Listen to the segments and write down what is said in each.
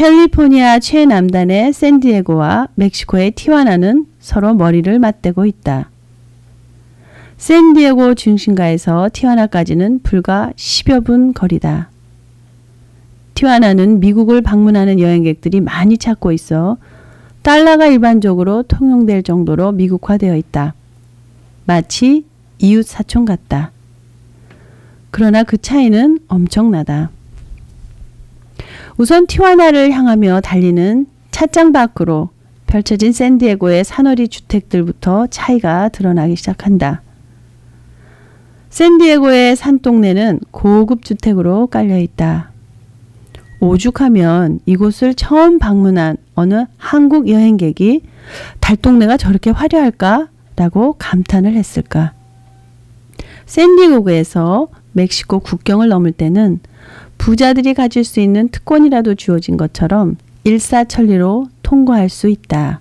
캘리포니아 최남단의 샌디에고와 멕시코의 티와나는 서로 머리를 맞대고 있다. 샌디에고 중심가에서 티와나까지는 불과 10여 분 거리다. 티와나는 미국을 방문하는 여행객들이 많이 찾고 있어 달러가 일반적으로 통용될 정도로 미국화되어 있다. 마치 이웃 사촌 같다. 그러나 그 차이는 엄청나다. 우선 티와나를 향하며 달리는 찻장 밖으로 펼쳐진 샌디에고의 산허리 주택들부터 차이가 드러나기 시작한다. 샌디에고의 산동네는 고급 주택으로 깔려 있다. 오죽하면 이곳을 처음 방문한 어느 한국 여행객이 달동네가 저렇게 화려할까? 라고 감탄을 했을까? 샌디에고에서 멕시코 국경을 넘을 때는 부자들이 가질 수 있는 특권이라도 주어진 것처럼 일사천리로 통과할 수 있다.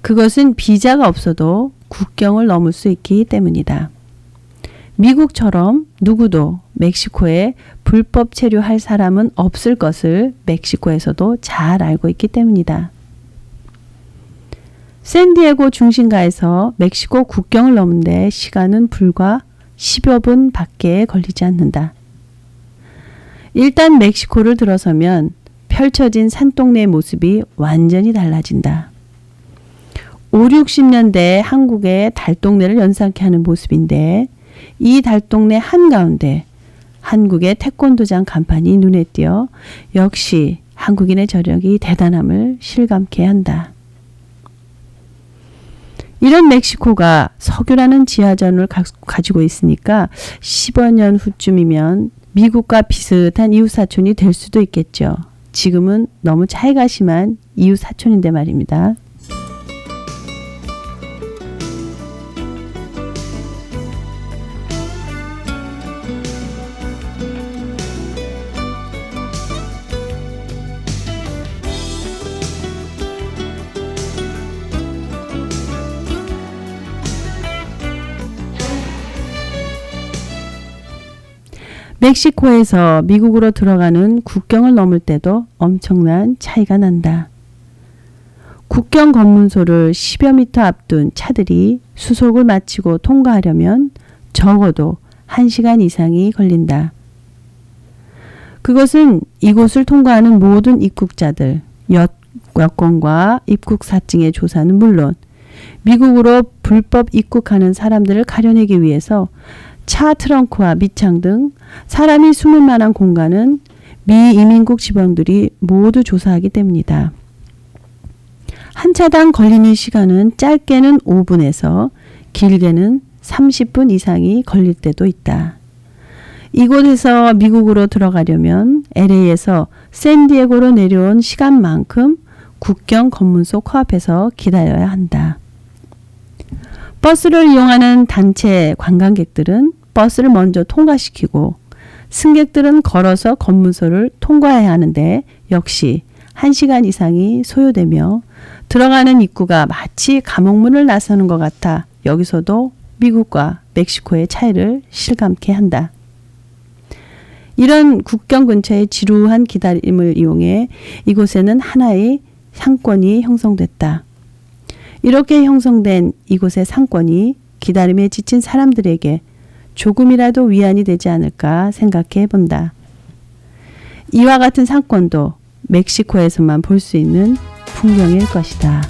그것은 비자가 없어도 국경을 넘을 수 있기 때문이다. 미국처럼 누구도 멕시코에 불법 체류할 사람은 없을 것을 멕시코에서도 잘 알고 있기 때문이다. 샌디에고 중심가에서 멕시코 국경을 넘는데 시간은 불과 10여 분 밖에 걸리지 않는다. 일단 멕시코를 들어서면 펼쳐진 산동네의 모습이 완전히 달라진다. 5, 60년대 한국의 달동네를 연상케 하는 모습인데 이 달동네 한가운데 한국의 태권도장 간판이 눈에 띄어 역시 한국인의 저력이 대단함을 실감케 한다. 이런 멕시코가 석유라는 지하전을 가, 가지고 있으니까 10여 년 후쯤이면 미국과 비슷한 이웃 사촌이 될 수도 있겠죠. 지금은 너무 차이가 심한 이웃 사촌인데 말입니다. 멕시코에서 미국으로 들어가는 국경을 넘을 때도 엄청난 차이가 난다. 국경 검문소를 10여 미터 앞둔 차들이 수속을 마치고 통과하려면 적어도 1시간 이상이 걸린다. 그것은 이곳을 통과하는 모든 입국자들, 여, 여권과 입국 사증의 조사는 물론 미국으로 불법 입국하는 사람들을 가려내기 위해서 차 트렁크와 밑창 등 사람이 숨을 만한 공간은 미 이민국 지방들이 모두 조사하기 때문이다. 한 차당 걸리는 시간은 짧게는 5분에서 길게는 30분 이상이 걸릴 때도 있다. 이곳에서 미국으로 들어가려면 LA에서 샌디에고로 내려온 시간만큼 국경 검문소 코앞에서 기다려야 한다. 버스를 이용하는 단체 관광객들은 버스를 먼저 통과시키고 승객들은 걸어서 검문소를 통과해야 하는데 역시 1시간 이상이 소요되며 들어가는 입구가 마치 감옥문을 나서는 것 같아 여기서도 미국과 멕시코의 차이를 실감케 한다. 이런 국경 근처의 지루한 기다림을 이용해 이곳에는 하나의 상권이 형성됐다. 이렇게 형성된 이곳의 상권이 기다림에 지친 사람들에게 조금이라도 위안이 되지 않을까 생각해 본다. 이와 같은 상권도 멕시코에서만 볼 수 있는 풍경일 것이다.